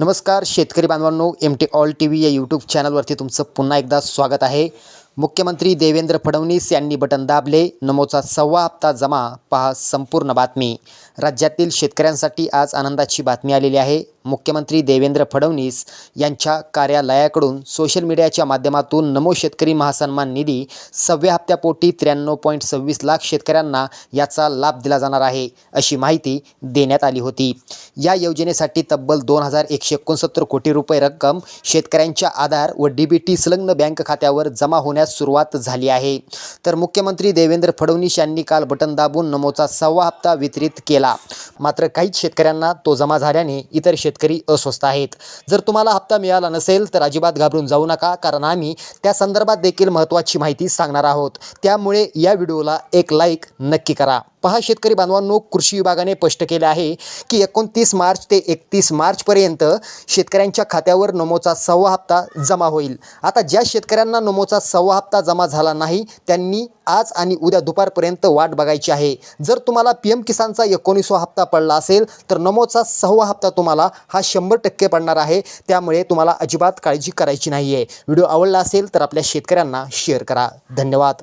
नमस्कार शेतकरी बांधवांनो M T all T V या यूट्यूब चॅनलवरती तुमचं पुन्हा एकदा स्वागत आहे. मुख्यमंत्री देवेंद्र फडणवीस यांनी बटन दाबले. नमोचा सव्वा हप्ता जमा. पहा संपूर्ण बातमी. राज्यातील शेतकऱ्यांसाठी आज आनंदाची बातमी आलेली आहे. मुख्यमंत्री देवेंद्र फडणवीस यांच्या कार्यालयाकडून सोशल मीडियाच्या माध्यमातून नमो शेतकरी महासन्मान निधी सव्या हप्त्यापोटी त्र्याण्णव पॉईंट सव्वीस लाख शेतकऱ्यांना याचा लाभ दिला जाणार आहे अशी माहिती देण्यात आली होती. या योजनेसाठी तब्बल दोन हजार एकशे एकोणसत्तर कोटी रुपये रक्कम शेतकऱ्यांच्या आधार व डी बी टी संलग्न बँक खात्यावर जमा होण्यास सुरुवात झाली आहे. तर मुख्यमंत्री देवेंद्र फडणवीस यांनी काल बटन दाबून नमोचा सहावा हप्ता वितरित केला. मात्र काहीच शेतकऱ्यांना तो जमा झाल्याने इतर शेतकरी अस्वस्थ आहेत. जर तुम्हाला हप्ता मिळाला नसेल तर अजिबात घाबरून जाऊ नका कारण आम्ही त्या संदर्भात देखील महत्त्वाची माहिती सांगणार आहोत. त्यामुळे या व्हिडिओला एक लाईक नक्की करा. पहा शेतकरी बांधवांनो कृषी विभागाने स्पष्ट केले आहे की एकोणतीस मार्च ते एकतीस मार्चपर्यंत शेतकऱ्यांच्या खात्यावर नमोचा सव्वा हप्ता जमा होईल. आता ज्या शेतकऱ्यांना नमोचा सव्वा हप्ता जमा झाला नाही त्यांनी आज आणि उद्या दुपारपर्यंत वाट बघायची आहे. जर तुम्हाला पी एम किसानचा एकोणीसवा हप्ता पडला असेल तर नमोचा सहावा हप्ता तुम्हाला हा शंभर टक्के पडणार आहे. त्यामुळे तुम्हाला अजिबात काळजी करायची नाही आहे व्हिडिओ आवडला असेल तर आपल्या शेतकऱ्यांना शेअर करा. धन्यवाद.